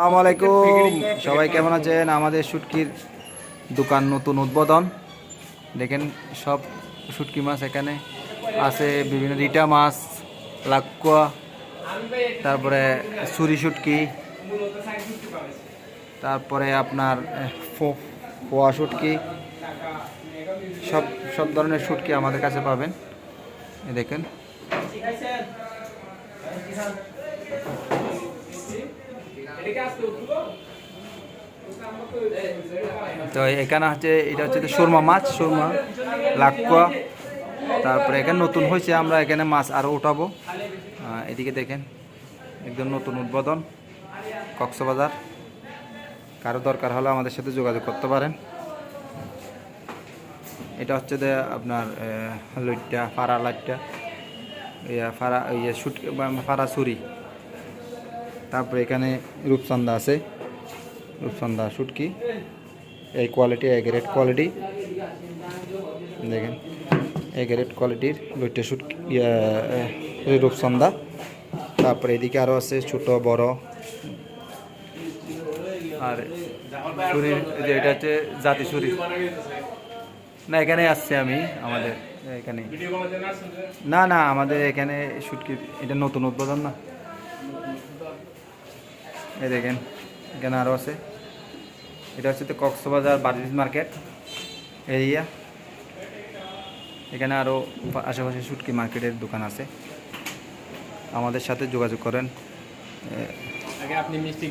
আসসালামু আলাইকুম। সবাই কেমন আছেন? আমাদের শুটকির দোকান নতুন উদ্বোধন। দেখেন সব শুটকি মাছ এখানে আছে বিভিন্ন রিটা মাছ লাকুয়া তারপরে সুরি শুটকি তারপরে আপনার আহ, ফো- পোয়া শুটকি সব সব ধরনের শুটকি আমাদের কাছে পাবেন। দেখেন। তো এখানে হচ্ছে, এটা হচ্ছে সুরমা মাছ, সুরমা লাকুয়া তারপরে এখানে নতুন হয়েছে, আমরা এখানে মাছ আরও উঠাবো। এদিকে দেখেন, একদম নতুন উদ্বোধন, কক্সবাজার। কারও দরকার হলে আমাদের সাথে যোগাযোগ করতে পারেন। এটা হচ্ছে যে আপনার লইটটা ফাড়া লাইটটা, ইয়া ফাড়া ইয়ে শুট ফাড়া ছুরি। তারপরে এখানে রূপচন্দা আছে। রূপচন্দা শুটকি এই কোয়ালিটি এক গ্রেড কোয়ালিটি দেখেন এক গ্রেড কোয়ালিটির দুইটা শুটকি রূপচন্দা তারপরে এদিকে আরও আছে, ছোট, বড়। আর এই যে এটা হচ্ছে জাতি ছুরি না এখানে আসছে আমি, আমাদের এখানে না না, আমাদের এখানে শুটকি এটা নতুন উদ্বোধন না। এই দেখেন, এখানে আরও আছে। এটা হচ্ছে তো কক্সবাজার বার্জিস মার্কেট এরিয়া। এখানে আরও আশেপাশে সুটকি মার্কেটের দোকান আছে। আমাদের সাথে যোগাযোগ করেন। আপনি মিষ্টি